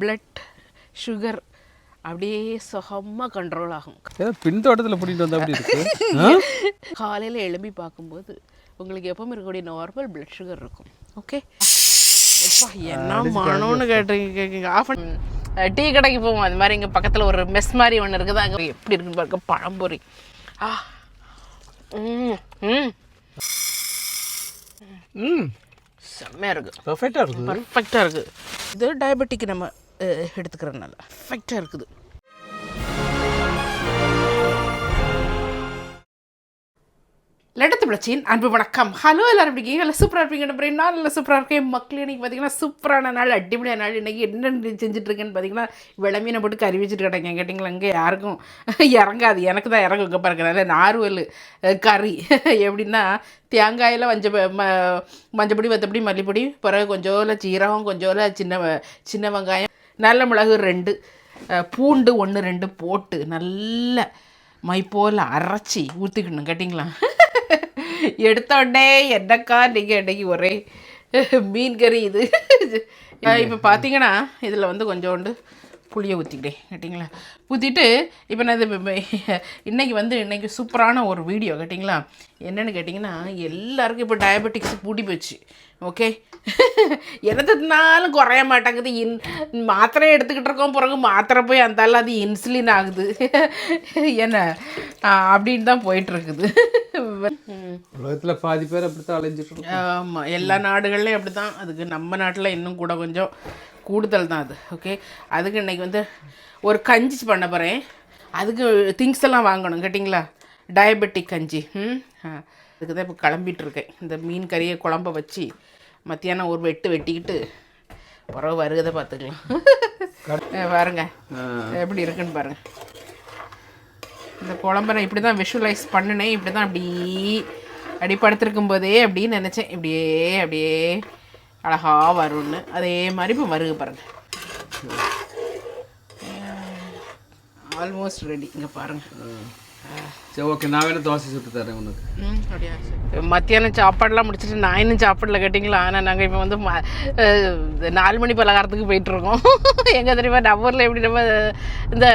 Blood sugar அப்படியே சுகமாக control ஆகும். பின்தோட்டத்தில் பிடிட்டு வந்தா அப்படி இருக்கு? காலையில் எழும்பி பார்க்கும்போது உங்களுக்கு எப்பவும் இருக்கக்கூடிய நார்மல் பிளட் சுகர் இருக்கும். ஓகே என்ன கேட்டீங்க கேட்குங்க ஆஃப் டீ கடைக்கு போவோம். அது மாதிரி இங்கே பக்கத்தில் ஒரு மெஸ் மாதிரி ஒன்று இருக்குது? அங்கே எப்படி இருக்குன்னு பாருங்க பழம்பொரி. ஆ. ம் ம். ம். செம்மையாக இருக்குது பர்ஃபெக்டாக இருக்குது. பர்ஃபெக்டாக இருக்குது இது டயபெட்டிக் நம்ம எடுத்துக்கிறதுனால. எஃபெக்டாக இருக்குது. லட்டத்து பிளச்சின் அன்பு வணக்கம். ஹலோ எல்லாரும் இருக்கீங்க? நல்லா சூப்பராக இருப்பீங்க நம்புறேன். நான் நல்லா சூப்பராக இருக்கேன். மக்கள் இன்னைக்கு பார்த்தீங்கன்னா சூப்பரான நாள் அடிப்படையான நாள். இன்றைக்கி என்ன செஞ்சுட்ருக்கேன்னு பார்த்தீங்கன்னா விளமீனை போட்டு கறி வச்சுட்டு கிடங்க கேட்டிங்களா? இங்கே யாருக்கும்? இறங்காது. எனக்கு தான் இறங்கும். இங்கே பாருங்க நல்ல நார்வல் கறி. எப்படின்னா தேங்காயில் மஞ்ச ம மஞ்சப்பொடி வத்தப்பொடி மல்லிப்பொடி பிறகு கொஞ்சோல சீரகம் கொஞ்சோல சின்ன சின்ன வெங்காயம். நல்ல மிளகு ரெண்டு பூண்டு ஒன்று ரெண்டு போட்டு நல்ல மை போல் அரைச்சி ஊற்றிக்கணும் கேட்டிங்களா? எடுத்த உடனே என்னக்கா நீங்கள் இன்னைக்கு ஒரே மீன் கறி இது? இப்போ பார்த்தீங்கன்னா இதில் வந்து கொஞ்சோண்டு புளியை ஊற்றிக்கிட்டேன் கேட்டிங்களா? ஊற்றிட்டு இப்போ நான் இது இன்னைக்கு வந்து இன்னைக்கு சூப்பரான ஒரு வீடியோ கேட்டிங்களா? என்னென்னு கேட்டிங்கன்னா எல்லாருக்கும் இப்போ டயபெட்டிக்ஸ் கூட்டி போச்சு ஓகே எதுனாலும் குறைய மாட்டேங்குது. இன் மாத்திரை எடுத்துக்கிட்டு இருக்கோம் பிறகு மாத்திரை போய் அந்தாலும் அது இன்சுலின் ஆகுது. என்ன அப்படின்னு தான் போயிட்டுருக்குது. உலகத்தில் பாதி பேர் அப்படித்தான் அலைஞ்சிட்டு இருக்கோம் ஆமாம் எல்லா நாடுகள்லையும் அப்படி தான் அதுக்கு நம்ம நாட்டில் இன்னும் கூட கொஞ்சம் கூடுதல் தான் அது ஓகே அதுக்கு இன்னைக்கு வந்து ஒரு கஞ்சி பண்ண போகிறேன் அதுக்கு திங்ஸ் எல்லாம் வாங்கணும் கேட்டிங்களா? டயபெட்டிக் கஞ்சி ம்? அதுக்கு தான் இப்போ கிளம்பிட்டு இருக்கேன். இந்த மீன் கறியை குழம்ப வச்சு மத்தியானம் ஒரு வெட்டு வெட்டிக்கிட்டு பிறகு வருகதை பார்த்துக்கலாம். பாருங்க. எப்படி இருக்குன்னு பாருங்க. இந்த குழம்ப நான் இப்படி தான் விஷுவலைஸ் பண்ணினேன். இப்படி தான் அப்படி அப்படி படுத்திருக்கும் போதே அப்படின்னு நினச்சேன். இப்படியே அப்படியே. அழகா வரும்னு. அதே மாதிரி இப்போ வருக பாருங்க. ஆல்மோஸ்ட் ரெடி இங்கே பாருங்க. சரி ஓகே நான் வேணா தோசை சுட்டு தரேன் உனக்கு. ம் அப்படியா. மத்தியானம் சாப்பாடெல்லாம் முடிச்சிட்டு நான் இன்னும் சாப்பிடல கேட்டிங்களா? ஆனால் நாங்கள் இப்போ வந்து ம- நாலு மணி பலகாரத்துக்கு போயிட்டுருக்கோம் எங்கே தெரியுமா நம்ம ஊரில் எப்படி நம்ம இந்த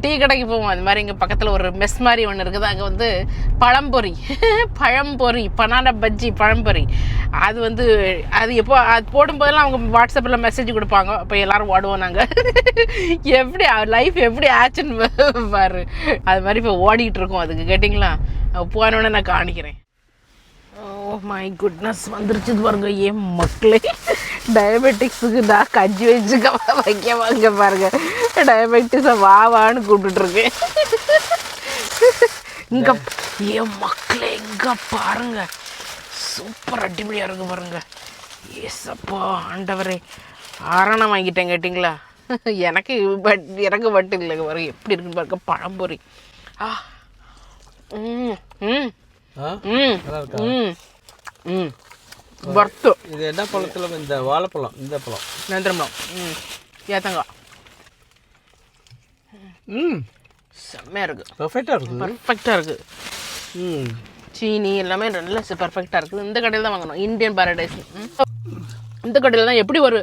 டீ கடைக்கு போவோம். அது மாதிரி இங்கே பக்கத்தில் ஒரு மெஸ் மாதிரி ஒன்று இருக்குது. அங்கே வந்து பழம்பொரி. பழம்பொரி. பனானா பஜ்ஜி பழம்பொரி. அது வந்து அது எப்போ அது போடும்போதெல்லாம் அவங்க வாட்ஸ்அப்பில் மெசேஜ் கொடுப்பாங்க. அப்போ எல்லோரும் ஓடுவோம் நாங்கள் எப்படி லைஃப் எப்படி ஆச்சுன்னு பாரு. அது மாதிரி இப்போ ஓடிக்கிட்டு இருக்கோம் அதுக்கு கேட்டிங்களா? போனோடனே நான் காணிக்கிறேன் ஓ மை குட்னஸ் வந்துருச்சு பாருங்க ஏன் மக்களே? டயபெட்டிக்ஸுக்கு நான் கஞ்சி வச்சுக்க வைக்க வாங்க பாருங்க. டயபெட்டிஸை வா வான்னு கூப்பிட்டுருக்கேன் இங்க ஏன் மக்களே இங்க பாருங்க. சூப்பர் அடிப்படியாக இருக்கு பாருங்க. ஏசப்பா ஆண்டவரே. ஆரணம் வாங்கிட்டேன் கேட்டிங்களா? எனக்கு பட் எனக்கு மட்டும் இல்லைங்க பாருங்க. எப்படி இருக்குன்னு பாருங்க பழம்பொரி ஆ ம் ம். வர்த்து இது என்ன பழத்தில் இந்த வாழைப்பழம் இந்த பழம்? நேந்திரம்பழம் ம். ஏத்தங்காய். ம். செம்மையாக இருக்குது பர்ஃபெக்டாக இருக்குது. பர்ஃபெக்டாக இருக்குது ம். சீனி எல்லாமே நல்ல பர்ஃபெக்டாக இருக்குது. இந்த கடையில் தான் வாங்கணும். இந்தியன் பாரடைஸ் இந்த கடையில் தான் எப்படி ஒரு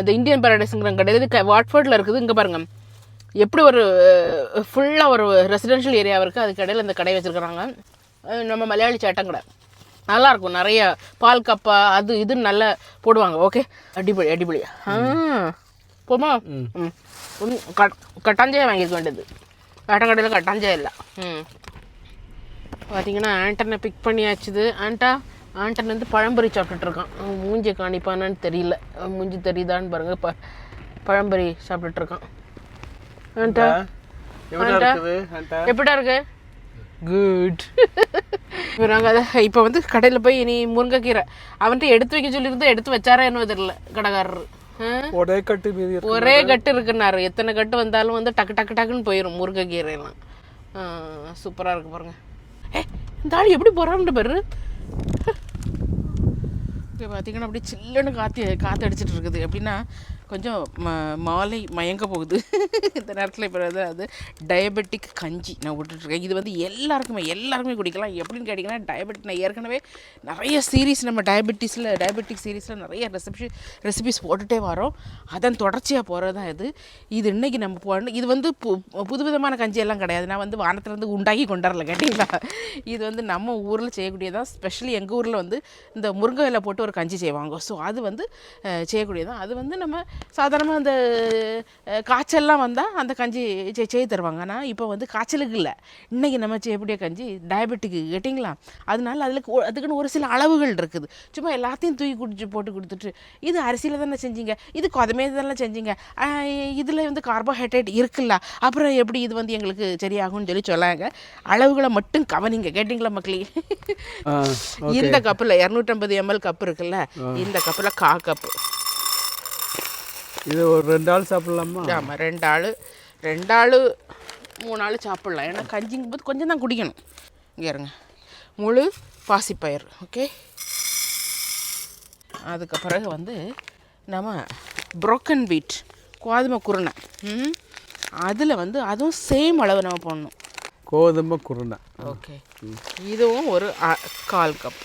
இந்த இந்தியன் பாரடைஸுங்கிற கடையில் இது வாட்ஃபோர்டில் இருக்குது. இங்கே பாருங்கள் எப்படி ஒரு ஃபுல்லாக ஒரு ரெசிடென்ஷியல் ஏரியாவாக இருக்குது அதுக்கு கடையில் இந்த கடை வச்சுருக்குறாங்க. நம்ம மலையாளி சேட்டம் கடை. நல்லாயிருக்கும் நிறைய பால் கப்பா அது இதுன்னு நல்லா போடுவாங்க. ஓகே? அடிப்பொலி அடிப்பொலி ஆ. போமா? ம். கட் கட்டாஞ்சாயம் வாங்கியிருக்க வேண்டியது. கடையில் கட்டாஞ்சாயம் இல்லை. ம். பார்த்தீங்கன்னா ஆண்டனை பிக் பண்ணியாச்சுது. ஆண்டா ஆண்டன் வந்து இருக்கான் அவன் மூஞ்சி காணிப்பானான்னு தெரியல. மூஞ்சி தெரியுதான்னு பாருங்க. ப பழம்பொரி சாப்பிட்டுட்டு இருக்கான் ஆண்டா எப்படி ஆண்டா. இருக்குது? ஆண்டா? குட் நாங்கள் அதை இப்போ வந்து கடையில் போய் இனி முருங்கைக்கீரை. அவன்கிட்ட எடுத்து வைக்க சொல்லியிருந்தா எடுத்து வச்சாரா என்ன தெரியல கடைக்காரரு? ஒரே கட்டு மீதி ஒரே கட்டு இருக்குன்னாரு. எத்தனை கட்டு வந்தாலும் வந்து டக்கு டக்கு டக்குன்னு போயிடும் முருங்கைக்கீரையெல்லாம். சூப்பராக இருக்கு பாருங்க. ஏ இந்த ஆள் எப்படி போகிறான்னு பாரு. இப்போ பார்த்தீங்கன்னா அப்படியே சில்லுன்னு காற்று காற்று அடிச்சிட்டு இருக்குது. எப்படின்னா கொஞ்சம் மாலை மயங்க போகுது. இந்த நேரத்தில் இப்போ வந்து அது டயபெட்டிக் கஞ்சி நான் விட்டுட்ருக்கேன் இது வந்து எல்லாருக்குமே எல்லாருக்குமே குடிக்கலாம். எப்படின்னு கேட்டிங்கன்னா டயபெட் நான் ஏற்கனவே நிறைய சீரீஸ் நம்ம டயபெட்டிஸில் டயபெட்டிக் சீரீஸில் நிறைய ரெசிபி ரெசிபிஸ் போட்டுகிட்டே வரோம். அதன் தொடர்ச்சியாக போகிறது தான் இது. இது இன்றைக்கி நம்ம போடணும் இது வந்து பு புது விதமான கஞ்சி எல்லாம் கிடையாது. நான் வந்து வானத்துலேருந்து உண்டாக்கி கொண்டாடல கேட்டிங்களா? இது வந்து நம்ம ஊரில் செய்யக்கூடியதான் ஸ்பெஷலி எங்கள் ஊரில் வந்து இந்த முருங்கை இலை போட்டு ஒரு கஞ்சி செய்வாங்க. ஸோ அது வந்து செய்யக்கூடியதான் அது வந்து நம்ம சாதாரணமாக அந்த காய்ச்சல்லாம் வந்தால் அந்த கஞ்சி செய் செய்ய தருவாங்க. ஆனால் இப்போ வந்து காய்ச்சலுக்கு இல்லை. இன்றைக்கி நம்ம செய்யக்கூடிய கஞ்சி டயபெட்டிக்கு கேட்டிங்களா? அதனால அதில் அதுக்குன்னு ஒரு சில அளவுகள் இருக்குது. சும்மா எல்லாத்தையும் தூக்கி குடிச்சு போட்டு கொடுத்துட்டு இது அரிசியில் தானே செஞ்சீங்க? இது கொதமே தானே செஞ்சீங்க? இதில் வந்து கார்போஹைட்ரேட் இருக்குல்ல? அப்புறம் எப்படி இது வந்து எங்களுக்கு சரியாகும்னு சொல்லி சொல்லாங்க அளவுகளை மட்டும் கவனிங்க. கேட்டிங்களா மக்களே? இந்த கப்பில் இரநூற்றம்பது எம்எல் கப் இருக்குல்ல? இந்த கப்பில் கா கப்பு. இது ஒரு ரெண்டு ஆள் சாப்பிட்லாமா? ஆமாம் ரெண்டு ஆள் ரெண்டு ஆள் மூணு ஆள் சாப்பிட்லாம். ஏன்னா கஞ்சிங்கும் போது கொஞ்சம் தான் குடிக்கணும். இங்கே இருங்க. முழு பாசிப்பயிர் ஓகே அதுக்கு பிறகு வந்து நம்ம புரோக்கன் வீட் கோதுமை குருணை. ம்? அதில் வந்து அதுவும் சேம் அளவு நம்ம போடணும். கோதுமை குருணை. ஓகே இதுவும் ஒரு கால் கப்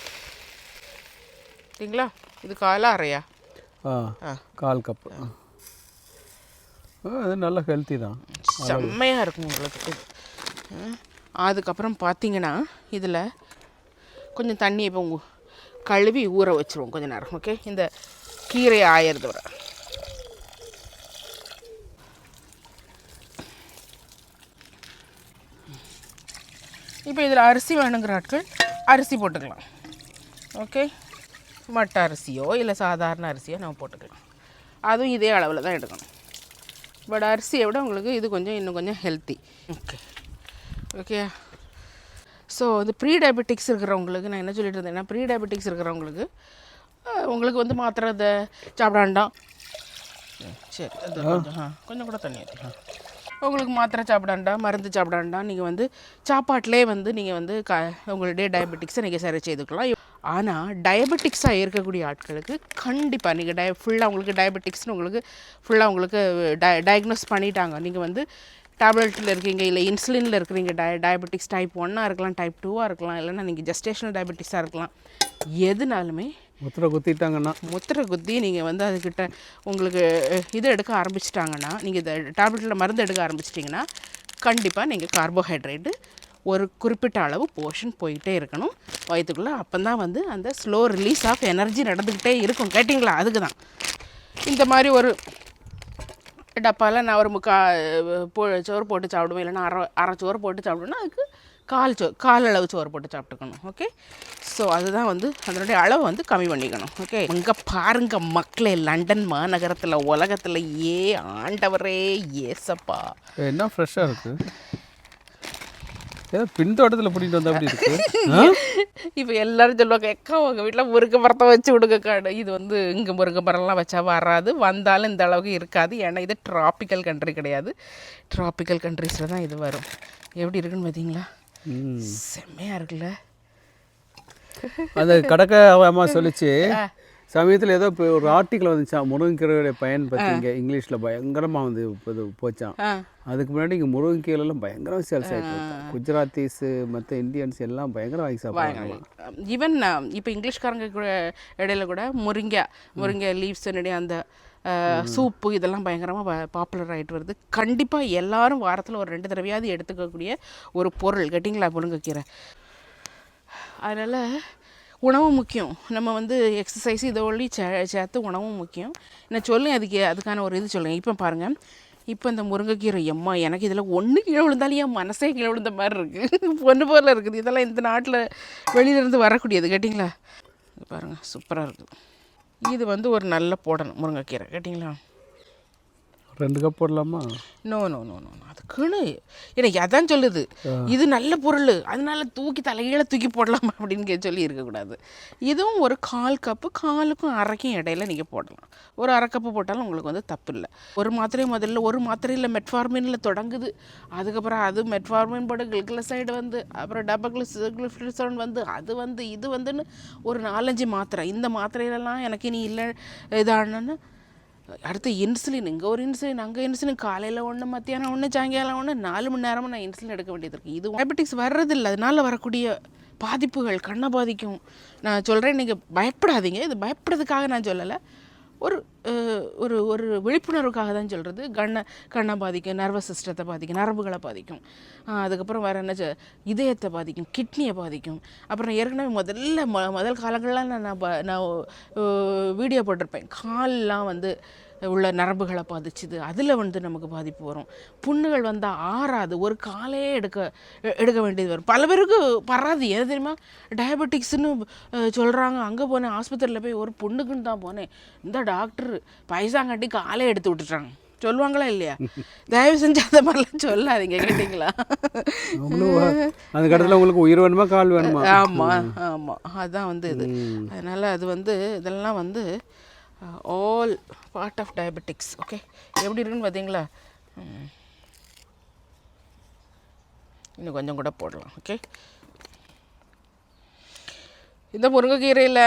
சரிங்களா? இது காலா அரையா ஆ ஆ. கால் கப்பு ஆ அது நல்ல ஹெல்த்தி தான். செம்மையாக இருக்கும் உங்களுக்கு. இது. அதுக்கப்புறம் பார்த்தீங்கன்னா இதில் கொஞ்சம் தண்ணி இப்போ கழுவி ஊற வச்சுருவோம் கொஞ்சம் நேரம் ஓகே இந்த கீரை ஆயிறது வர. இப்போ இதில் அரிசி வேணுங்கிற ஆட்கள் அரிசி போட்டுக்கலாம். ஓகே மட்டை அரிசியோ இல்லை சாதாரண அரிசியோ நம்ம போட்டுக்கலாம். அதுவும் இதே அளவில் தான் எடுக்கணும். பட் அரிசியை விட உங்களுக்கு இது கொஞ்சம் இன்னும் கொஞ்சம் ஹெல்த்தி ஓகே ஓகே ஸோ இந்த ப்ரீ டயபெட்டிக்ஸ் இருக்கிறவங்களுக்கு நான் என்ன சொல்லிட்டு இருந்தேன்னா ப்ரீ டயபெட்டிக்ஸ் இருக்கிறவங்களுக்கு உங்களுக்கு வந்து மாத்திரை இதை சாப்பிட வேண்டாம் ம், சரி அது கொஞ்சம் ஆ கொஞ்சம் கூட தண்ணி ஆ. உங்களுக்கு மாத்திரை சாப்பிட வேண்டாம் மருந்து சாப்பிட வேண்டாம் நீங்கள் வந்து சாப்பாட்டிலே வந்து நீங்கள் வந்து க உங்களுடைய டயபெட்டிக்ஸை நீங்கள் சரி செய்துக்கலாம். ஆனால் டயபெட்டிக்ஸாக இருக்கக்கூடிய ஆட்களுக்கு கண்டிப்பாக நீங்கள் டய ஃபுல்லாக உங்களுக்கு டயபெட்டிக்ஸ்னு உங்களுக்கு ஃபுல்லாக உங்களுக்கு டய டயக்னோஸ் பண்ணிட்டாங்க. நீங்கள் வந்து டேப்லெட்டில் இருக்கீங்க இல்லை இன்சுலினில் இருக்கிறீங்க டய டயபெட்டிக்ஸ் டைப் ஒன்னாக இருக்கலாம் டைப் டூவாக இருக்கலாம் இல்லைன்னா நீங்கள் ஜெஸ்டேஷனல் டயபெட்டிக்ஸாக இருக்கலாம். எதுனாலுமே முத்திரை குத்திட்டாங்கன்னா. முத்திரை குத்தி நீங்கள் வந்து அதுக்கிட்ட உங்களுக்கு இது எடுக்க ஆரம்பிச்சிட்டாங்கன்னா நீங்கள் இந்த டேப்லெட்டில் மருந்து எடுக்க ஆரம்பிச்சிட்டிங்கன்னா கண்டிப்பாக நீங்கள் கார்போஹைட்ரேட்டு ஒரு குறிப்பிட்ட அளவு போர்ஷன் போயிட்டே இருக்கணும். வயிற்றுக்குள்ளே அப்போ தான் வந்து அந்த ஸ்லோ ரிலீஸ் ஆஃப் எனர்ஜி நடந்துக்கிட்டே இருக்கும். கேட்டிங்களா? அதுக்கு தான் இந்த மாதிரி ஒரு டப்பாவில் நான் ஒரு முக்கா போ சோறு போட்டு சாப்பிடுவேன். இல்லைன்னா அரை அரை சோறு போட்டு சாப்பிடுவேன்னா அதுக்கு கால் சோ கால் அளவு சோறு போட்டு சாப்பிட்டுக்கணும். ஓகே? ஸோ அதுதான் வந்து அதனுடைய அளவை வந்து கம்மி பண்ணிக்கணும். ஓகே? இங்கே பாருங்க மக்களே லண்டன் மாநகரத்தில் உலகத்தில் ஏ ஆண்டவரே ஏசப்பா. என்ன ஃப்ரெஷ்ஷாக இருக்குது ஏதோ பின்தோட்டத்தில் பிடிக்கிட்டு வந்தா அப்படி இருக்கு? இப்போ எல்லாரும் சொல்லுவாங்க எக்கா உங்கள் வீட்டில் முருங்கை மரத்தை வச்சு விடுங்க காடு. இது வந்து இங்கே முருங்கை மரம்லாம் வச்சா வராது. வந்தாலும் இந்த அளவுக்கு இருக்காது. ஏன்னா இது ட்ராபிக்கல் கண்ட்ரி கிடையாது. ட்ராபிக்கல் கண்ட்ரீஸில் தான் இது வரும். எப்படி இருக்குன்னு பார்த்தீங்களா. செம்மையாக இருக்குல்ல. அந்த கடக்க அம்மா சொல்லிச்சு சமயத்தில் ஏதோ இப்போ ஒரு ஆர்டிக்கல் வந்துச்சான் முருங்கைக்கீரையோட பயன் பற்றி இங்கே இங்கிலீஷில் பயங்கரமாக வந்து இது போச்சான் அதுக்கு முன்னாடி இங்கே முருங்கைக்கீரைலாம் பயங்கரமாக சேல்ஸ் ஆகிட்டு குஜராத்திஸு மற்ற இந்தியன்ஸ் எல்லாம் பயங்கரம் வாங்கி சாப்பிட்றாங்களாம் ஈவன் இப்போ இங்கிலீஷ்காரங்க கூட இடையில கூட முருங்கை முருங்கை லீவ்ஸனுடைய அந்த சூப்பு இதெல்லாம் பயங்கரமாக பாப்புலர் ஆகிட்டு வருது. கண்டிப்பாக எல்லாரும் வாரத்தில் ஒரு ரெண்டு தடவையாவது எடுத்துக்கக்கூடிய ஒரு பொருள் கேட்டிங்களா முருங்கைக்கீரை? அதனால் உணவும் முக்கியம். நம்ம வந்து எக்ஸசைஸ் இதை ஒல்லி சே சேர்த்து உணவும் முக்கியம். நான் சொல்லுங்கள் அதுக்கு அதுக்கான ஒரு இது சொல்லுங்கள் இப்போ பாருங்கள் இப்போ இந்த முருங்கைக்கீரை எம்மா எனக்கு இதில் ஒன்று கீழே விழுந்தாலும் என் மனசே கீழே விழுந்த மாதிரி இருக்குது பொண்ணு போல இருக்குது. இதெல்லாம் இந்த நாட்டில் வெளியிலேருந்து வரக்கூடியது கேட்டிங்களா? பாருங்கள் சூப்பராக இருக்குது இது வந்து ஒரு நல்ல போடணும் முருங்கைக்கீரை கேட்டிங்களா? ரெண்டு கப் போடலாமா? நோ நோ நோ நோ அதுக்குன்னு எனக்கு அதான் சொல்லுது. இது நல்ல பொருள். அதனால தூக்கி தலைகீழ தூக்கி போடலாமா அப்படின்னு கே- சொல்லி இருக்கக்கூடாது இதுவும் ஒரு கால் கப்பு காலுக்கும் அரைக்கும் இடையில நீங்கள் போடலாம். ஒரு அரை கப்பு போட்டாலும் உங்களுக்கு வந்து தப்பு இல்லை. ஒரு மாத்திரை முதல்ல ஒரு மாத்திரையில் மெட்ஃபார்மினில் தொடங்குது. அதுக்கப்புறம் அது மெட்ஃபார்மின் போட கிளிக்லசைடு வந்து அப்புறம் டபக்ளிஸ் கிளிஃப்ளிசோன் வந்து அது வந்து இது வந்துன்னு ஒரு நாலஞ்சு மாத்திரை. இந்த மாத்திரையிலலாம் எனக்கு இனி இல்லை இதானன்னு அடுத்து இன்சுலின் இங்கே ஒரு இன்சுலின் அங்கே இன்சுலின் காலையில் ஒன்று மத்தியானம் ஒன்று சாயங்காலம் ஒன்று நாலு மணி நேரமும் நான் இன்சுலின் எடுக்க வேண்டியது இருக்குது இது டயபெட்டிக்ஸ் வர்றதில்லை அதனால வரக்கூடிய பாதிப்புகள் கண்ணை பாதிக்கும். நான் சொல்கிறேன் நீங்கள் பயப்படாதீங்க. இது பயப்படுறதுக்காக நான் சொல்லலை. ஒரு ஒரு ஒரு விழிப்புணர்வுக்காக தான் சொல்கிறது கண்ணை கண்ணை பாதிக்கும் நர்வஸ் சிஸ்டத்தை பாதிக்கும் நரம்புகளை பாதிக்கும். அதுக்கப்புறம் வேறு என்ன இதயத்தை பாதிக்கும் கிட்னியை பாதிக்கும். அப்புறம் ஏற்கனவே முதல்ல மொ முதல் காலங்கள்லாம் நான் நான் நான் வீடியோ போட்டிருப்பேன். கால்லாம் வந்து உள்ள நரம்புகளை பாதிச்சுது. அதில் வந்து நமக்கு பாதிப்பு வரும். புண்ணுகள் வந்தால் ஆறாது. ஒரு காலே எடுக்க எடுக்க வேண்டியது வரும். பல பேருக்கு பராது. ஏன் தெரியுமா? டயபெட்டிக்ஸ்னு சொல்கிறாங்க அங்கே போனேன் ஆஸ்பத்திரியில் போய் ஒரு புண்ணுக்குன்னு தான் போனேன். இந்த டாக்டர் பைசாங்காட்டி காலே எடுத்து விட்டுட்டாங்க. சொல்லுவாங்களா இல்லையா? தயவு செஞ்சு அந்த மாதிரிலாம் சொல்லாதீங்க. கேட்டிங்களா? அந்த கடத்தில் உங்களுக்கு உயிர் வேணுமா கால் வேணுமா? ஆமாம் ஆமாம் அதான் வந்து இது. அதனால் அது வந்து இதெல்லாம் வந்து all part of diabetics okay எப்படி இருக்குன்னு பார்த்தீங்களா? இன்னும் கொஞ்சம் கூட போடலாம் ஓகே இந்த முருங்கைக்கீரையில்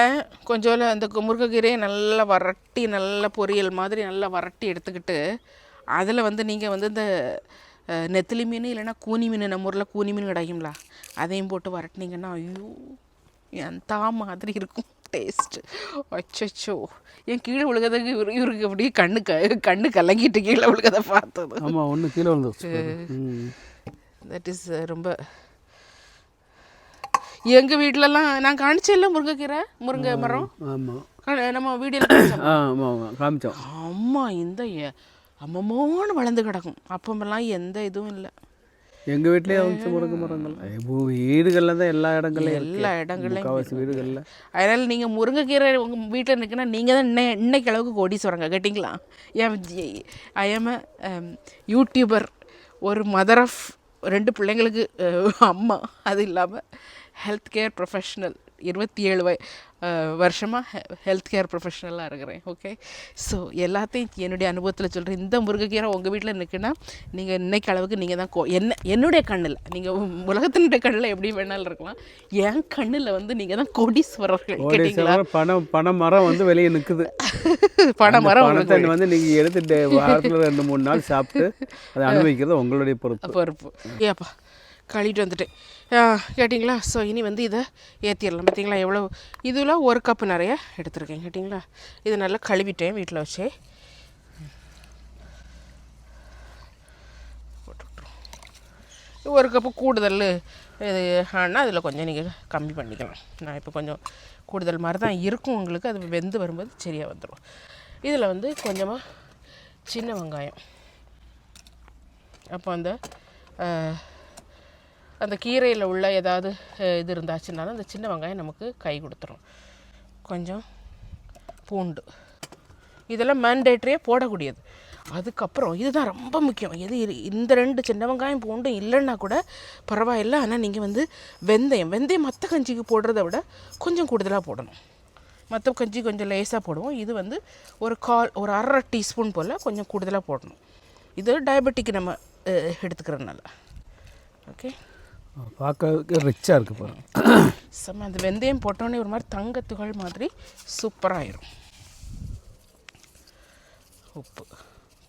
கொஞ்சம் அந்த முருங்கைக்கீரையை நல்லா வரட்டி நல்லா பொரியல் மாதிரி நல்லா வரட்டி எடுத்துக்கிட்டு அதில் வந்து நீங்கள் வந்து இந்த நெத்திலி மீன் இல்லைன்னா கூனி மீன் நம்ம ஊரில் கூனி மீன் கிடைக்கும்ல அதையும் போட்டு வரட்டினீங்கன்னா ஐயோ எந்த மாதிரி இருக்கும். டேஸ்ட்டு அச்சோ என் கீழே விழுகதுக்கு இவரு இவருக்கு அப்படியே கண்ணு க கண்ணு கலங்கிட்டு கீழே விழுகதை பார்த்தது ஆமாம் ஒன்று கீழே விழுந்துருச்சு ம். தட் இஸ் ரொம்ப. எங்கள் வீட்டிலலாம் நான் காணிச்சேன்ல முருங்கைக்கீரை? முருங்கை மரம்? ஆமாம் நம்ம வீடியோவில் ஆமாம் காமிச்சோம். அம்மா இந்த அம்மம்மோன்னு வளர்ந்து கிடக்கும். அப்பமெல்லாம் எந்த இதுவும் இல்லை. எங்கள் வீட்லேயே வந்து முருங்கை மரங்கள். இப்போ வீடுகளில் தான் எல்லா இடங்கள்லையும். எல்லா இடங்கள்லையும் முக்கால்வாசி வீடுகளில். அதனால் நீங்கள் முருங்கைக்கீரை உங்கள் வீட்டில் நிற்கினா நீங்கள் தான் இன்னை இன்னைக்கு அளவுக்கு கோடீஸ்வரங்க கேட்டிங்களா? என் ஐ எம் யூடியூபர் ஒரு மதர் ஆஃப் ரெண்டு பிள்ளைங்களுக்கு அம்மா. அது இல்லாமல் ஹெல்த் கேர் ப்ரொஃபஷ்னல் இருபத்தி ஏழு வய வருஷமாக ஹெல்த் கேர் ப்ரொஃபஷ்னலாக இருக்கிறேன். ஓகே ஸோ எல்லாத்தையும் என்னுடைய அனுபவத்தில் சொல்கிறேன் இந்த முருங்கைக்கீரை உங்கள் வீட்டில் நிற்குன்னா நீங்கள் இன்னைக்கு அளவுக்கு நீங்கள் தான் கோ என்ன என்னுடைய கண்ணில் நீங்கள் உலகத்தினுடைய கண்ணில் எப்படி வேணாலும் இருக்கலாம். என் கண்ணில் வந்து நீங்கள் தான் கோடீஸ்வரர்கள் கேட்டிங்களா? பணம் பண மரம் வந்து வெளியே நிற்குது பண மரம் வந்து நீங்கள் எடுத்துட்டு வாரத்தில் ரெண்டு மூணு நாள் சாப்பிட்டு அதை அனுபவிக்கிறது உங்களுடைய பொறுப்பு. பொறுப்பு. ஏப்பா கழுவிட்டு வந்துட்டேன். கேட்டிங்களா? ஸோ இனி வந்து இதை ஏற்றிடலாம் பார்த்தீங்களா எவ்வளோ இதில் ஒரு கப்பு நிறைய எடுத்துருக்கேன். கேட்டிங்களா? இது நல்லா கழுவிட்டேன் வீட்டில் வச்சே. ஒரு கப்பு கூடுதல் இது ஆனால் அதில் கொஞ்சம் நீங்கள் கம்மி பண்ணிக்கலாம். நான் இப்போ கொஞ்சம் கூடுதல் மாதிரி தான் இருக்கும் உங்களுக்கு. அது வெந்து வரும்போது சரியாக வந்துடும் இதில் வந்து கொஞ்சமாக சின்ன வெங்காயம். அப்போ அந்த அந்த கீரையில் உள்ள ஏதாவது இது இருந்தாச்சுனாலும் அந்த சின்ன வெங்காயம் நமக்கு கை கொடுத்துரும். கொஞ்சம் பூண்டு. இதெல்லாம் மேண்டேட்ரியாக போடக்கூடியது. அதுக்கப்புறம் இதுதான் ரொம்ப முக்கியம். எது இரு- இந்த ரெண்டு சின்ன வெங்காயம் பூண்டும் இல்லைன்னா கூட பரவாயில்ல. ஆனால் நீங்கள் வந்து வெந்தயம் வெந்தயம் மற்ற கஞ்சிக்கு போடுறத விட கொஞ்சம் கூடுதலாக போடணும். மற்ற கஞ்சி கொஞ்சம் லேசாக போடுவோம். இது வந்து ஒரு கால் ஒரு அரை டீஸ்பூன் போல் கொஞ்சம் கூடுதலாக போடணும். இது டயபெட்டிக் நம்ம எடுத்துக்கிறதுனால. ஓகே பார்க்க ரிச்சாக இருக்கு பாருங்க செம்ம அந்த வெந்தயம் போட்டோன்னே ஒரு மாதிரி தங்கத்துகள் மாதிரி சூப்பராகிடும் உப்பு.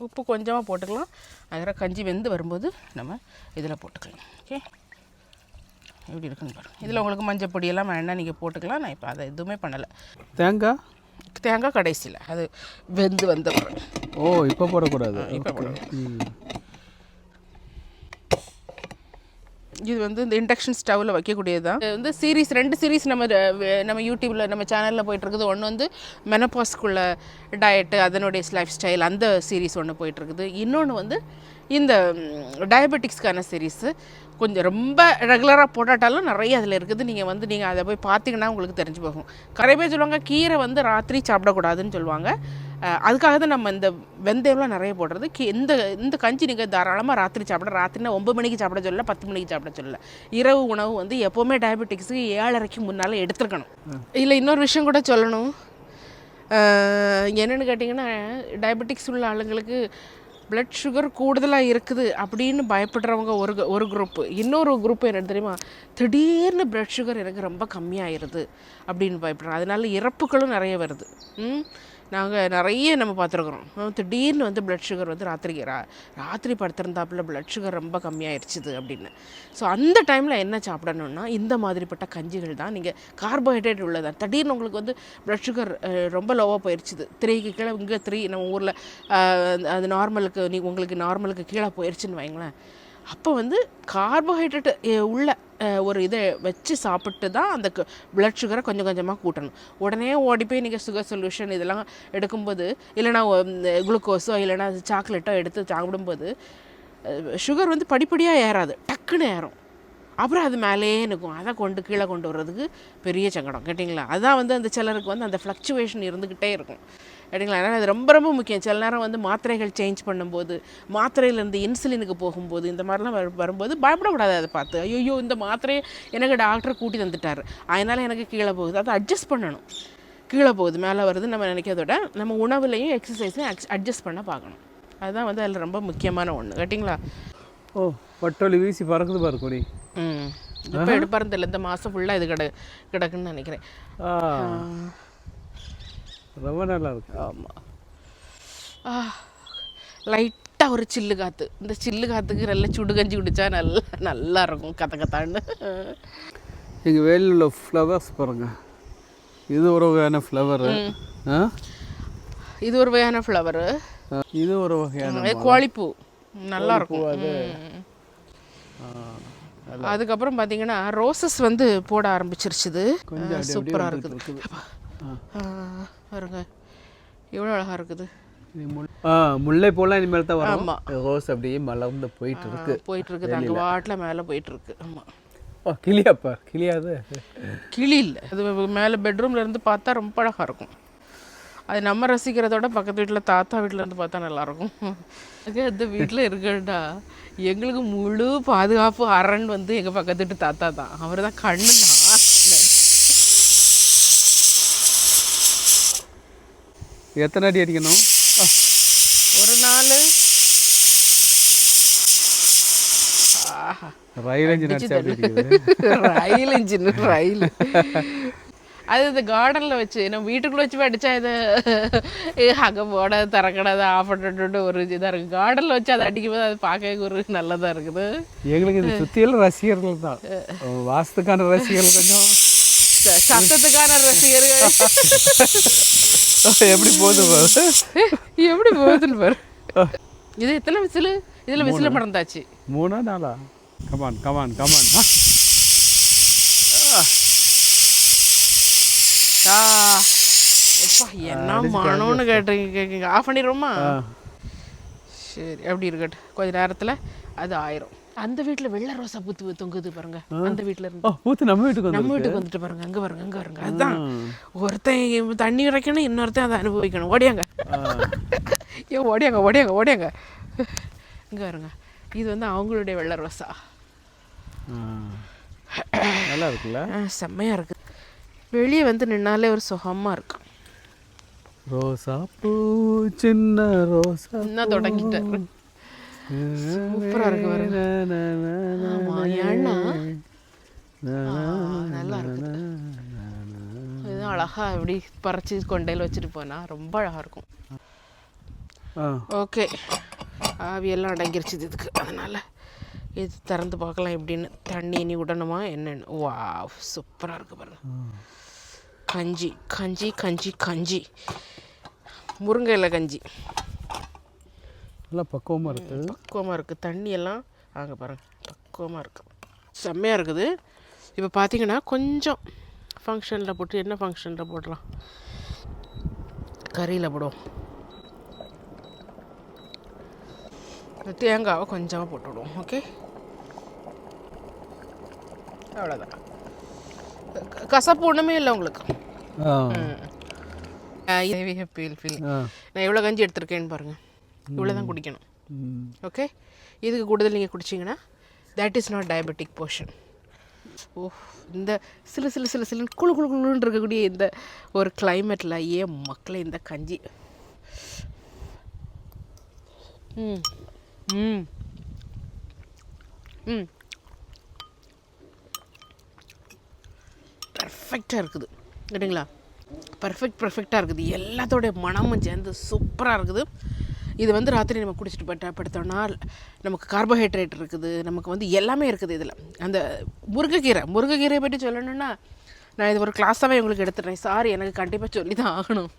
உப்பு கொஞ்சமாக போட்டுக்கலாம். அதில் கஞ்சி வெந்து வரும்போது நம்ம இதில் போட்டுக்கலாம். ஓகே எப்படி இருக்குன்னு பாருங்க. இதில் உங்களுக்கு மஞ்சள் பொடியெல்லாம் வேணால் நீங்கள் போட்டுக்கலாம். நான் இப்போ அதை எதுவுமே பண்ணலை. தேங்காய்? தேங்காய் கடைசியில். அது வெந்து வந்த ஓ இப்போ போடக்கூடாது. இப்போ போடணும் ம் இது வந்து இந்த இண்டக்ஷன் ஸ்டவ்வில் வைக்கக்கூடியது தான் இது வந்து சீரிஸ் ரெண்டு சீரிஸ் நம்ம நம்ம யூடியூப்பில் நம்ம சேனலில் போயிட்டுருக்குது. ஒன்று வந்து மெனப்பாஸ்க்குள்ள டயட்டு அதனுடைய லைஃப் ஸ்டைல் அந்த சீரிஸ் ஒன்று போயிட்டுருக்குது. இன்னொன்று வந்து இந்த டயபெட்டிக்ஸ்க்கான சீரீஸு கொஞ்சம் ரொம்ப ரெகுலராக போட்டாட்டாலும் நிறைய அதில் இருக்குது. நீங்கள் வந்து நீங்கள் அதை போய் பார்த்தீங்கன்னா உங்களுக்கு தெரிஞ்சு போகும். நிறைய பேர் சொல்லுவாங்க கீரை வந்து ராத்திரி சாப்பிடக்கூடாதுன்னு சொல்லுவாங்க. அதுக்காக தான் நம்ம இந்த வெந்தயம்லாம் நிறைய போடுறது. கி இந்த இந்த கஞ்சி நீங்கள் தாராளமாக ராத்திரி சாப்பிட ராத்திரினா ஒம்பது மணிக்கு சாப்பிட சொல்லல பத்து மணிக்கு சாப்பிட சொல்லல. இரவு உணவு வந்து எப்போவுமே டயபெட்டிக்ஸுக்கு ஏழரைக்கு முன்னால் எடுத்துருக்கணும். இல்லை இன்னொரு விஷயம் கூட சொல்லணும். என்னன்னு கேட்டிங்கன்னா டயபெட்டிக்ஸ் உள்ள ஆளுங்களுக்கு பிளட் சுகர் கூடுதலாக இருக்குது அப்படின்னு பயப்படுறவங்க ஒரு ஒரு குரூப்பு இன்னொரு குரூப் என்ன தெரியுமா? திடீர்னு பிளட் சுகர் எனக்கு ரொம்ப கம்மியாயிருது அப்படின்னு பயப்படுறாங்க. அதனால இறப்புகளும் நிறைய வருது. ம்? நாங்கள் நிறைய நம்ம பார்த்துருக்குறோம். திடீர்னு வந்து பிளட் சுகர் வந்து ராத்திரிக்கு ரா ராத்திரி படுத்திருந்தாப்புல பிளட் சுகர் ரொம்ப கம்மியாயிருச்சுது அப்படின்னு. ஸோ அந்த டைமில் என்ன சாப்பிடணும்னா இந்த மாதிரிப்பட்ட கஞ்சிகள் தான் நீங்கள் கார்போஹைட்ரேட் உள்ளதா. திடீர்னு உங்களுக்கு வந்து பிளட் சுகர் ரொம்ப லோவாக போயிடுச்சுது த்ரீக்கு கீழே இங்கே த்ரீ நம்ம ஊரில் அது நார்மலுக்கு நீ உங்களுக்கு நார்மலுக்கு கீழே போயிடுச்சுன்னு வைங்களேன். அப்போ வந்து கார்போஹைட்ரேட் உள்ள ஒரு இதை வச்சு சாப்பிட்டு தான் அந்த பிளட் சுகரை கொஞ்சம் கொஞ்சமாக கூட்டணும். உடனே ஓடி போய் நீங்கள் சுகர் சொல்யூஷன் இதெல்லாம் எடுக்கும்போது இல்லைனா குளுக்கோஸோ இல்லைனா சாக்லேட்டோ எடுத்து சாப்பிடும்போது சுகர் வந்து படிப்படியாக ஏறாது. டக்குன்னு ஏறும். அப்புறம் அது மேலேயே நிற்கும். அதை கொண்டு கீழே கொண்டு வர்றதுக்கு பெரிய சங்கடம். கேட்டிங்களா? அதான் வந்து அந்த சிலருக்கு வந்து அந்த ஃப்ளக்சுவேஷன் இருந்துக்கிட்டே இருக்கும். கேட்டிங்களா அதனால் அது ரொம்ப ரொம்ப முக்கியம். சில நேரம் வந்து மாத்திரைகள் சேஞ்ச் பண்ணும்போது மாத்திரையிலேருந்து இன்சுலினுக்கு போகும்போது இந்த மாதிரிலாம் வரு வரும்போது பயப்படக்கூடாது அதை பார்த்து. ஐயோ இந்த மாத்திரையை எனக்கு டாக்டர் கூட்டி தந்துட்டார். அதனால் எனக்கு கீழே போகுது. அதை அட்ஜஸ்ட் பண்ணணும். கீழே போகுது. மேலே வருது. நம்ம நினைக்கிறத விட நம்ம உணவுலையும் எக்ஸசைஸையும் அட்ஜஸ்ட் பண்ண பார்க்கணும். அதுதான் வந்து அதில் ரொம்ப முக்கியமான ஒன்று கேட்டிங்களா? ஓ பட்டோலி வீசி பறக்குது பாரு கொடி. ம். இப்போ எடுப்பாருன்னு தெரியல இந்த மாதம் ஃபுல்லாக இது கிட கிடக்குன்னு நினைக்கிறேன். ரொம்ப நல்லா இருக்கு ஆமாம் லைட்டாக ஒரு சில்லு காற்று இந்த சில்லு காற்றுக்கு நல்ல சுடு கஞ்சி குடித்தா நல்லா நல்லா இருக்கும் கத்த கத்தான்னு எங்கள் வேலியில் உள்ள ஃப்ளவர்ஸ் பாருங்க. இது ஒரு வகையான ஃப்ளவரு இது ஒரு வகையான ஃப்ளவரு இது ஒரு வகையான கோழிப்பூ. நல்லா இருக்கும் ம். அதுக்கப்புறம் பார்த்தீங்கன்னா ரோசஸ் வந்து போட ஆரம்பிச்சிருச்சுது. சூப்பராக இருக்குது. பாருங்க. எவ்வளோ அழகாக இருக்குது. ஆ முல்லை போலாம் இனிமேல் தான் வரும். ரோஸ் அப்படியே மலர்ந்து போயிட்டு இருக்கு போயிட்டு இருக்குது அங்கே வாட்டில் மேலே போயிட்டு இருக்கு ஆமாம் ஓ கிளியாப்பா? கிளியாது? கிளி இல்லை. அது மேலே பெட்ரூம்ல இருந்து பார்த்தா ரொம்ப அழகாக இருக்கும். அது நம்ம ரசிக்கிறதோட பக்கத்து வீட்டில் தாத்தா வீட்டில் இருந்து பார்த்தா நல்லாயிருக்கும் இந்த வீட்டில் இருக்கண்டா எங்களுக்கு முழு பாதுகாப்பு அரண் வந்து எங்கள் பக்கத்து வீட்டு தாத்தா தான். அவர் தான் கண்ணு தான் எத்தனை அடி அடிக்கணும்? ஒரு நாள் ஆஹா. ரயில் இன்ஜின் ரயில் இன்ஜின் ரயில். அது இந்த கார்டனில் வச்சு நம்ம வீட்டுக்குள்ளே வச்சு அடித்தா இது அங்கே போட திறக்கடாது ஆஃப் பண்ணிட்டு ஒரு இதாக இருக்குது கார்டனில் வச்சு அதை அடிக்கும்போது அது பார்க்க ஒரு நல்லதாக இருக்குது. எங்களுக்கு இந்த சுத்தியெல்லாம் ரசிகர்கள் தான். வாசத்துக்கான ரசிகர்கள் கொஞ்சம் சத்தத்துக்கான ரசிகர்கள். எப்படி போகுது பாரு. எப்படி போகுதுன்னு பாரு. இது எத்தனை விசில்? இதில் விசில் மறந்தாச்சு மூணா நாளா கமான் கமான் கமான் என்ன மனோன்னு கேட்டீங்க கேட்குங்க. ஆஃப் பண்ணிடுவோமா? சரி அப்படி இருக்கட்டும். கொஞ்ச நேரத்தில் அது ஆயிரும். அந்த வீட்டில் வெள்ளை ரோசா பூத்து தொங்குது பாருங்க. அந்த வீட்டில் இருந்து. பூத்து நம்ம வீட்டுக்கு நம்ம வீட்டுக்கு வந்துட்டு பாருங்க. அங்கே பாருங்க அங்கே பாருங்க. அதுதான். ஒருத்தன் தண்ணி இறைக்கணும் இன்னொருத்தன் அதை அனுபவிக்கணும். ஓடியாங்க. ஏன் ஓடியாங்க ஓடியாங்க ஓடியாங்க. இங்கே பாருங்க. இது வந்து அவங்களுடைய வெள்ளை ரோசா. நல்லா இருக்குல்ல? செம்மையா இருக்குது வெளியே வந்து நின்னாலே ஒரு சுகமாக இருக்கும் ரோசா பூ சின்ன ரோசா இன்னும் தொடங்கிட்டாரு. சூப்பரா இருக்கு பாருங்க. ஆமா ஏன்னா நல்லா இருக்குது இது அழகா இப்படி பறிச்சு கொண்டையில் வச்சுட்டு போனா ரொம்ப அழகா இருக்கும். ஓகே. ஆவியெல்லாம் அடங்கிருச்சு இதுக்கு. அதனால இது திறந்து பார்க்கலாம் எப்படின்னு. தண்ணி இனி விடணுமா என்னன்னு. வா சூப்பராக இருக்கு பாருங்க. கஞ்சி கஞ்சி கஞ்சி கஞ்சி. முருங்கை இலை கஞ்சி. நல்லா பக்குவமாக இருக்கு. பக்குவமாக இருக்குது தண்ணி எல்லாம் அங்கே பாருங்க பக்குவமாக இருக்குது செம்மையாக இருக்குது. இப்போ பார்த்தீங்கன்னா கொஞ்சம் ஃபங்க்ஷனில் போட்டு என்ன ஃபங்க்ஷனில் போடலாம்? கறியில் போடுவோம். தேங்காவை கொஞ்சமாக போட்டு விடுவோம் ஓகே அவ்வளோதான் கசப்பு ஒன்றுமே இல்லை உங்களுக்கு. ஃபீல் ஃபீல் நான் எவ்வளோ கஞ்சி எடுத்திருக்கேன்னு பாருங்கள் இவ்வளோ தான் குடிக்கணும். ஓகே இதுக்கு கூடுதல் நீங்கள் குடிச்சிங்கன்னா that is not diabetic portion ஓ இந்த சிலு சிலு சிலு சிலுன்னு குளு குளு குளுன்னு இருக்கக்கூடிய இந்த ஒரு கிளைமேட்டில் ஏன் மக்களே இந்த கஞ்சி. ம். ம். ம். பர்ஃபெக்டாக இருக்குது. கேட்டிங்களா? பர்ஃபெக்ட் பர்ஃபெக்டாக இருக்குது. எல்லாத்தோடைய மனமும் சேர்ந்து சூப்பராக இருக்குது. இது வந்து ராத்திரி நம்ம குடிச்சிட்டு பட்ட படுத்தோம்னா நமக்கு கார்போஹைட்ரேட் இருக்குது. நமக்கு வந்து எல்லாமே இருக்குது இதில். அந்த முருங்கைக்கீரை முருங்கைக்கீரையை பற்றி சொல்லணும்னா நான் இது ஒரு கிளாஸாகவே உங்களுக்கு எடுத்துடுறேன். சாரி எனக்கு கண்டிப்பாக சொல்லி தான் ஆகணும்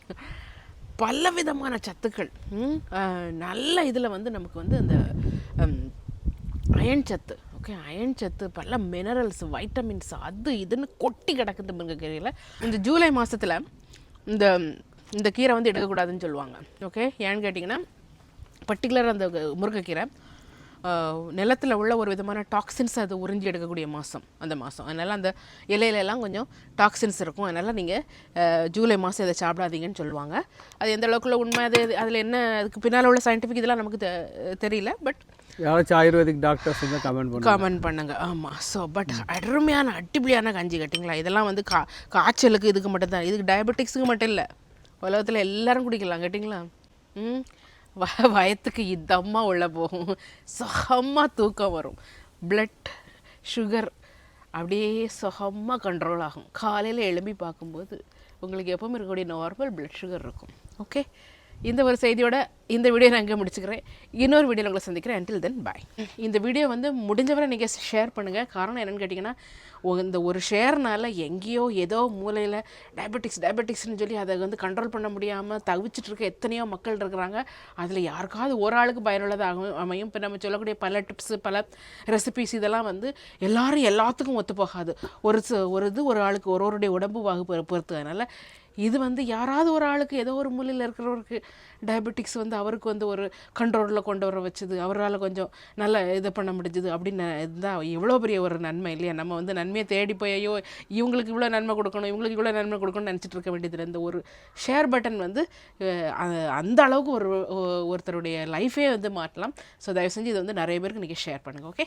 பல விதமான சத்துக்கள் நல்ல இதில் வந்து நமக்கு வந்து அந்த அயன் சத்து. ஓகே அயன் சத்து பல மினரல்ஸ் வைட்டமின்ஸ் அது இதுன்னு கொட்டி கிடக்குது முருங்கைக்கீரையில். இந்த ஜூலை மாதத்தில் இந்த இந்த கீரை வந்து எடுக்கக்கூடாதுன்னு சொல்லுவாங்க. ஓகே ஏன்னு கேட்டிங்கன்னா பர்டிகுலர் அந்த முருங்கைக்கீரை நிலத்தில் உள்ள ஒரு விதமான டாக்ஸின்ஸ் அது உறிஞ்சி எடுக்கக்கூடிய மாதம் அந்த மாதம் அதனால் அந்த இலையில எல்லாம் கொஞ்சம் டாக்ஸின்ஸ் இருக்கும். அதனால் நீங்கள் ஜூலை மாதம் இதை சாப்பிடாதீங்கன்னு சொல்லுவாங்க. அது எந்த அளவுக்குள்ள உண்மை? அது அதில் என்ன அதுக்கு பின்னால் உள்ள சயின்டிஃபிக் இதெல்லாம் நமக்கு தெ- தெரியல. பட் யாராச்சும் ஆயுர்வேதிக் டாக்டர்ஸ் வந்து கமெண்ட் பண்ணுங்க. கமெண்ட் பண்ணுங்க. ஆமாம் ஸோ பட் அருமையான அடிப்பொலியான கஞ்சி கட்டிங்களா? இதெல்லாம் வந்து கா காய்ச்சலுக்கு இதுக்கு மட்டும் தான் இதுக்கு டயபெட்டிக்ஸுக்கு மட்டும் இல்லை. உலகத்தில் எல்லாரும் குடிக்கலாம் கேட்டிங்களா? ம். வ வயத்துக்கு இதம்மா உள்ள போகும். சுகமாக தூக்கம் வரும். பிளட் சுகர் அப்படியே சுகமாக கண்ட்ரோல் ஆகும். காலையில் எழும்பி பார்க்கும்போது உங்களுக்கு எப்பவும் இருக்கக்கூடிய நார்மல் பிளட் சுகர் இருக்கும். ஓகே இந்த ஒரு செய்தியோட இந்த வீடியோ நான் இங்கே முடிச்சுக்கிறேன். இன்னொரு வீடியோவில் உங்களை சந்திக்கிறேன். அண்டில் தென் பாய் இந்த வீடியோ வந்து முடிஞ்சவரை நீங்கள் ஷேர் பண்ணுங்கள் காரணம் என்னென்னு கேட்டிங்கன்னா இந்த ஒரு ஷேர்னால எங்கேயோ ஏதோ மூலையில் டயபெட்டிக்ஸ் டயபெட்டிக்ஸ்னு சொல்லி அதை வந்து கண்ட்ரோல் பண்ண முடியாமல் தவிச்சிட்டு இருக்க எத்தனையோ மக்கள் இருக்கிறாங்க. அதில் யாருக்காவது ஒரு ஆளுக்கு பயனுள்ளதாகவும் அமையும். இப்போ நம்ம சொல்லக்கூடிய பல டிப்ஸு பல ரெசிபிஸ் இதெல்லாம் வந்து எல்லாரும் எல்லாத்துக்கும் ஒத்து போகாது. ஒரு ச- ஒரு இது ஒரு ஆளுக்கு ஒரு ஒருடைய உடம்பு வாகு பொறு- பொறுத்து அதனால் இது வந்து யாராவது ஒரு ஆளுக்கு ஏதோ ஒரு மூலையில் இருக்கிறவருக்கு டயபெட்டிக்ஸ் வந்து அவருக்கு வந்து ஒரு கண்ட்ரோலில் கொண்டு வர வச்சது. அவரால் கொஞ்சம் நல்லா இது பண்ண முடிஞ்சுது அப்படின்னு இதுதான் எவ்வளோ பெரிய ஒரு நன்மை இல்லையா? நம்ம வந்து நன்மையை தேடி போய் ஐயோ இவங்களுக்கு இவ்வளோ நன்மை கொடுக்கணும் இவங்களுக்கு இவ்வளோ நன்மை கொடுக்கணும்னு நினச்சிட்டு இருக்க வேண்டியது இந்த ஒரு ஷேர் பட்டன் வந்து அந்த அளவுக்கு ஒரு ஒருத்தருடைய லைஃபே வந்து மாற்றலாம். ஸோ தயவு செஞ்சு இதை வந்து நிறைய பேருக்கு நீங்கள் ஷேர் பண்ணுங்கள் ஓகே